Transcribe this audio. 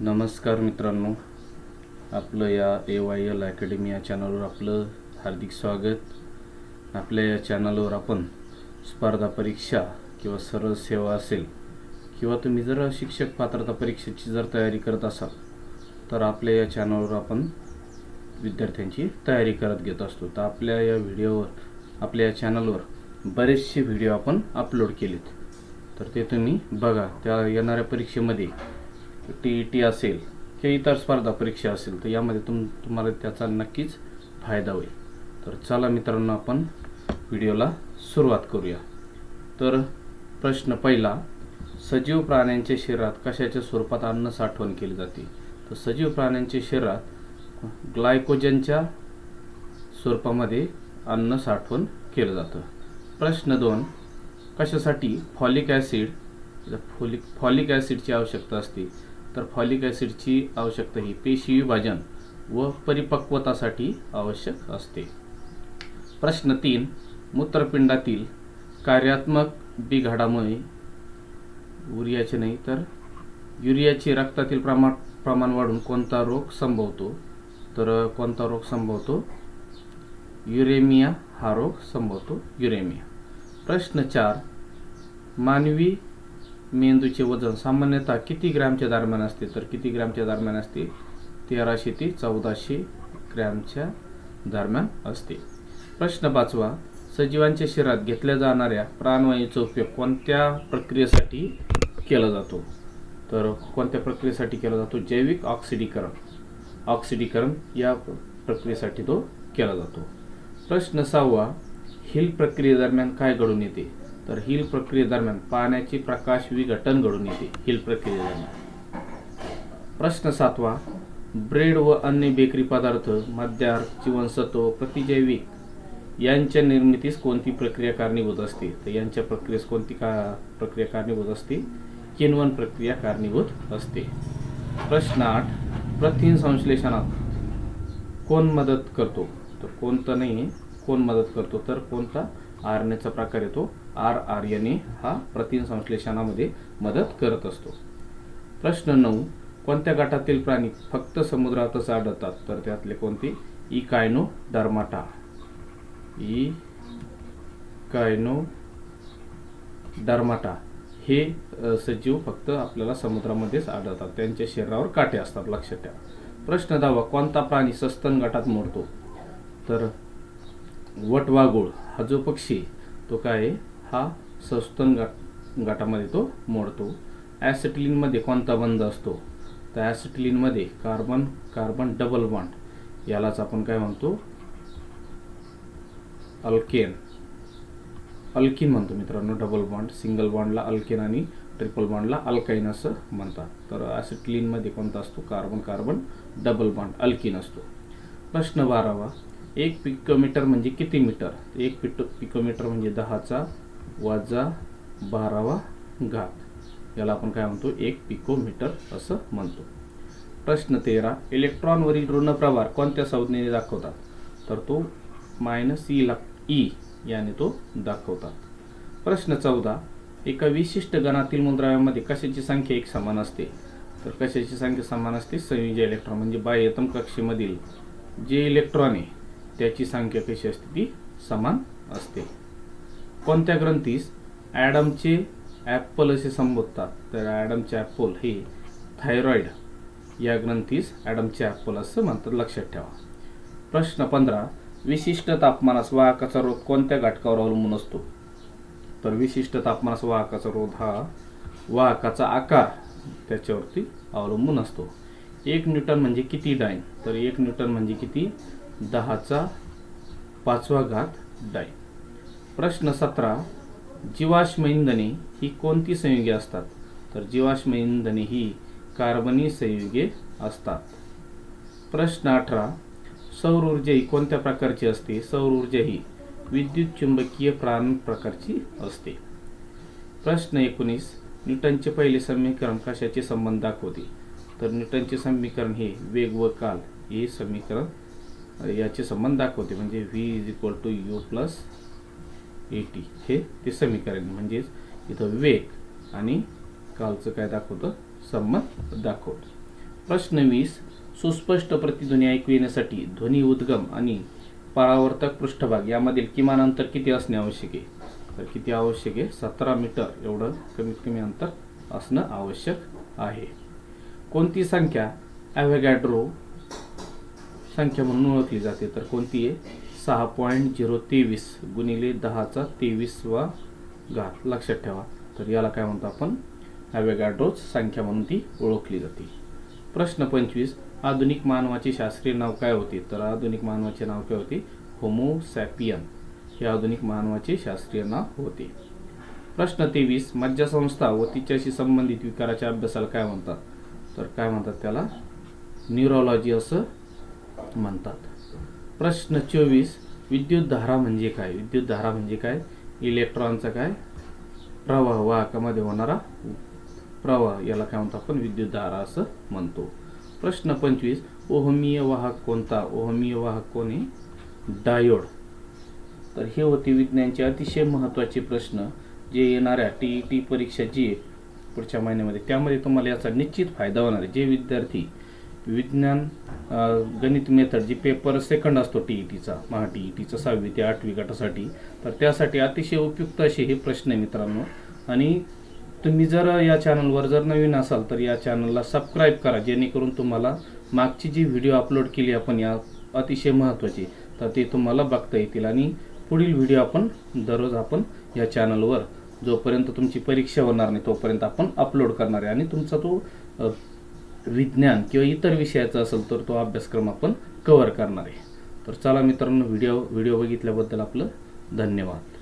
नमस्कार मित्रांनो. आपलं या ए वाय एल अकॅडमी या चॅनलवर आपलं हार्दिक स्वागत. आपल्या या चॅनलवर आपण स्पर्धा परीक्षा किंवा सरळ सेवा असेल किंवा तुम्ही जर शिक्षक पात्रता परीक्षेची जर तयारी करत असाल तर आपल्या या चॅनलवर आपण विद्यार्थ्यांची तयारी करत घेत असतो. तर आपल्या या व्हिडिओवर आपल्या या चॅनलवर बरेचसे व्हिडिओ आपण अपलोड केलेत. तर ते तुम्ही बघा. त्या येणाऱ्या परीक्षेमध्ये टी ई टी असेल किंवा इतर स्पर्धा परीक्षा असेल तर यामध्ये तुम तुम्हाला त्याचा नक्कीच फायदा होईल. तर चला मित्रांनो आपण व्हिडिओला सुरुवात करूया. तर प्रश्न पहिला सजीव प्राण्यांच्या शरीरात कशाच्या स्वरूपात अन्न साठवण केली जाते? तर सजीव प्राण्यांच्या शरीरात ग्लायकोजनच्या स्वरूपामध्ये अन्न साठवण केलं जातं. प्रश्न दोन कशासाठी फॉलिक ॲसिड फॉलिक फॉलिक ॲसिडची आवश्यकता असते? तर फॉलिक ॲसिडची आवश्यकता ही पेशी विभाजन व परिपक्वतासाठी आवश्यक असते. प्रश्न तीन मूत्रपिंडातील कार्यात्मक बिघाडामुळे उरियाचे नाही तर युरियाचे रक्तातील प्रमाण प्रमाण वाढून कोणता रोग संभवतो? तर कोणता रोग संभवतो? युरेमिया हा रोग संभवतो युरेमिया. प्रश्न चार मानवी मेंदूचे वजन सामान्यतः किती ग्रॅमच्या दरम्यान असते? तर किती ग्रॅमच्या दरम्यान असते? तेराशे ते चौदाशे ग्रॅमच्या दरम्यान असते. प्रश्न पाचवा. सजीवांच्या शरीरात घेतल्या जाणाऱ्या प्राणवायूचा उपयोग कोणत्या प्रक्रियेसाठी केला जातो? तर कोणत्या प्रक्रियेसाठी केला जातो? जैविक ऑक्सिडीकरण. ऑक्सिडीकरण या प्रक्रियेसाठी तो केला जातो. प्रश्न सहावा. हिल प्रक्रियेदरम्यान काय घडून येते? तर हिल प्रक्रियेदरम्यान पाण्याची प्रकाश विघटन घडून येते हिल प्रक्रियेदरम्यान प्रश्न सातवा ब्रेड व अन्य बेकरी पदार्थ मद्यार जीवनसत्व प्रतिजैविक यांच्या निर्मितीस कोणती प्रक्रिया कारणीभूत असते? तर यांच्या प्रक्रियेस कोणती का प्रक्रिया कारणीभूत असते? किनवन प्रक्रिया कारणीभूत असते. प्रश्न आठ प्रथिन संश्लेषणात कोण मदत करतो? तर कोणता नाही कोण मदत करतो? तर कोणता आर एन एचा प्रकार येतो. आर आर एन ए हा प्रथिन संश्लेषणामध्ये मदत करत असतो. प्रश्न नऊ. कोणत्या गटातील प्राणी फक्त समुद्रातच आढळतात? तर त्यातले कोणते? ई कायनो डर्माटा ई कायनो डर्माटा हे सजीव फक्त आपल्याला समुद्रामध्येच आढळतात. त्यांच्या शरीरावर काटे असतात. लक्षात ठेवा. प्रश्न दहावा. कोणता प्राणी सस्तन गटात मोडतो? तर वटवाघूळ हा जो पक्षी तो काय आहे? हा सस्तन गट गटामध्ये तो मोडतो. ॲसिटिलीनमध्ये कोणता बंध असतो? तर ॲसिटिलीनमध्ये कार्बन कार्बन डबल बॉन्ड यालाच आपण काय म्हणतो? अल्केन. अल्किन म्हणतो मित्रांनो डबल बॉन्ड सिंगल बॉन्डला अल्केन आणि ट्रिपल बॉन्डला अल्काईन असं म्हणतात. तर ॲसिटिलीनमध्ये कोणता असतो? Carbon carbon double bond alkene असतो. प्रश्न बारावा. एक पिकोमीटर म्हणजे किती मीटर? एक पिटो पिकोमीटर म्हणजे दहाचा वाजा बारावा घात. याला आपण काय म्हणतो? एक पिकोमीटर असं म्हणतो. प्रश्न तेरा. इलेक्ट्रॉनवरील ऋण प्रभार कोणत्या संज्ञेने दाखवतात? तर तो मायनस ई ला ई याने तो दाखवतात. प्रश्न चौदा. एका विशिष्ट गणातील मूलद्रव्यामध्ये कशाची संख्या एक समान असते? तर कशाची संख्या समान असते? संयुज इलेक्ट्रॉन म्हणजे बाह्यतम कक्षेमधील जे इलेक्ट्रॉन आहे त्याची संख्या कशी असते? ती समान असते. कोणत्या ग्रंथीस ॲडमचे ॲपल असे संबोधतात? तर ॲडमचे ॲपल हे थायरॉईड या ग्रंथीस ॲडमचे ॲपल असं म्हणतात. लक्षात ठेवा. प्रश्न पंधरा. विशिष्ट तापमानास वाहकाचा रोध कोणत्या घटकावर अवलंबून असतो? तर विशिष्ट तापमानास वाहकाचा रोध हा वाहकाचा आकार त्याच्यावरती अवलंबून असतो. एक न्यूटन म्हणजे किती डाईन तर एक न्यूटन म्हणजे किती? दहाचा पाचवा घात डाय प्रश्न सतरा जीवाश्म इंधने ही कोणती संयुगे असतात? तर जीवाश्म इंधने ही कार्बनी संयुगे असतात. प्रश्न अठरा सौर ऊर्जा ही कोणत्या प्रकारची असते? सौर ऊर्जा ही विद्युत चुंबकीय प्राण प्रकारची असते. प्रश्न एकोणीस न्यूटनचे पहिले समीकरण कशाचे संबंध दाखवते? तर न्यूटनचे समीकरण हे वेग व काल हे समीकरण याचे संबंध दाखवते. म्हणजे V is equal to U plus A T हे ते समीकरण म्हणजेच इथं वेग आणि कालचं काय दाखवतं? संबंध दाखवतं. प्रश्न वीस. सुस्पष्ट प्रतिध्वनी ऐकू येण्यासाठी ध्वनी उद्गम आणि परावर्तक पृष्ठभाग यामधील किमान अंतर किती असणे आवश्यक आहे? तर किती आवश्यक आहे? सतरा मीटर. एवढं कमीत कमी अंतर असणं आवश्यक आहे. कोणती संख्या ॲव्हॅगॅड्रो संख्या म्हणून ओळखली जाते. तर कोणती आहे? सहा पॉईंट झिरो तेवीस गुणिले दहाचा तेवीसवा घात. लक्षात ठेवा. तर याला काय म्हणतो आपण? ॲवेगाड्रोज संख्या म्हणून ती ओळखली जाते. प्रश्न पंचवीस. आधुनिक मानवाचे शास्त्रीय नाव काय होते? तर आधुनिक मानवाचे नाव काय होते? होमोसॅपियन हे आधुनिक मानवाचे शास्त्रीय नाव होते. प्रश्न तेवीस. मज्जासंस्था व तिच्याशी संबंधित विकाराच्या अभ्यासाला काय म्हणतात? तर काय म्हणतात त्याला? न्यूरोलॉजी असं म्हणतात. प्रश्न चोवीस विद्युत धारा म्हणजे काय? विद्युत धारा म्हणजे काय? इलेक्ट्रॉनचा काय? प्रवाह वाहकामध्ये होणारा प्रवाह. याला काय म्हणतो आपण? विद्युत धारा असं म्हणतो. प्रश्न पंचवीस ओहमीय वाहक कोणता? ओहमीय वाहक कोण? आहे डायोड. तर हे होते विज्ञानचे अतिशय महत्त्वाचे प्रश्न जे येणाऱ्या टी ई टी परीक्षा जी पुढच्या महिन्यामध्ये त्यामध्ये तुम्हाला याचा निश्चित फायदा होणार आहे. जे विद्यार्थी विज्ञान गणित मेथड जी पेपर सेकंड असतो टी ई टीचा महा टी ई टीचा सहावी ते आठवी गटासाठी. तर त्यासाठी अतिशय उपयुक्त असे हे प्रश्न आहे मित्रांनो. आणि तुम्ही जर या चॅनलवर जर नवीन असाल तर या चॅनलला सबस्क्राईब करा जेणेकरून तुम्हाला मागची जी व्हिडिओ अपलोड केली आपण या अतिशय महत्त्वाची तर ते तुम्हाला बघता येतील आणि पुढील व्हिडिओ आपण दररोज आपण या चॅनलवर जोपर्यंत तुमची परीक्षा होणार नाही तोपर्यंत आपण अपलोड करणार आहे. आणि तुमचा तो विज्ञान किंवा इतर विषयाचा असेल तर तो अभ्यासक्रम आपण कव्हर करणार आहे. तर चला मित्रांनो व्हिडिओ व्हिडिओ बघितल्याबद्दल आपलं धन्यवाद.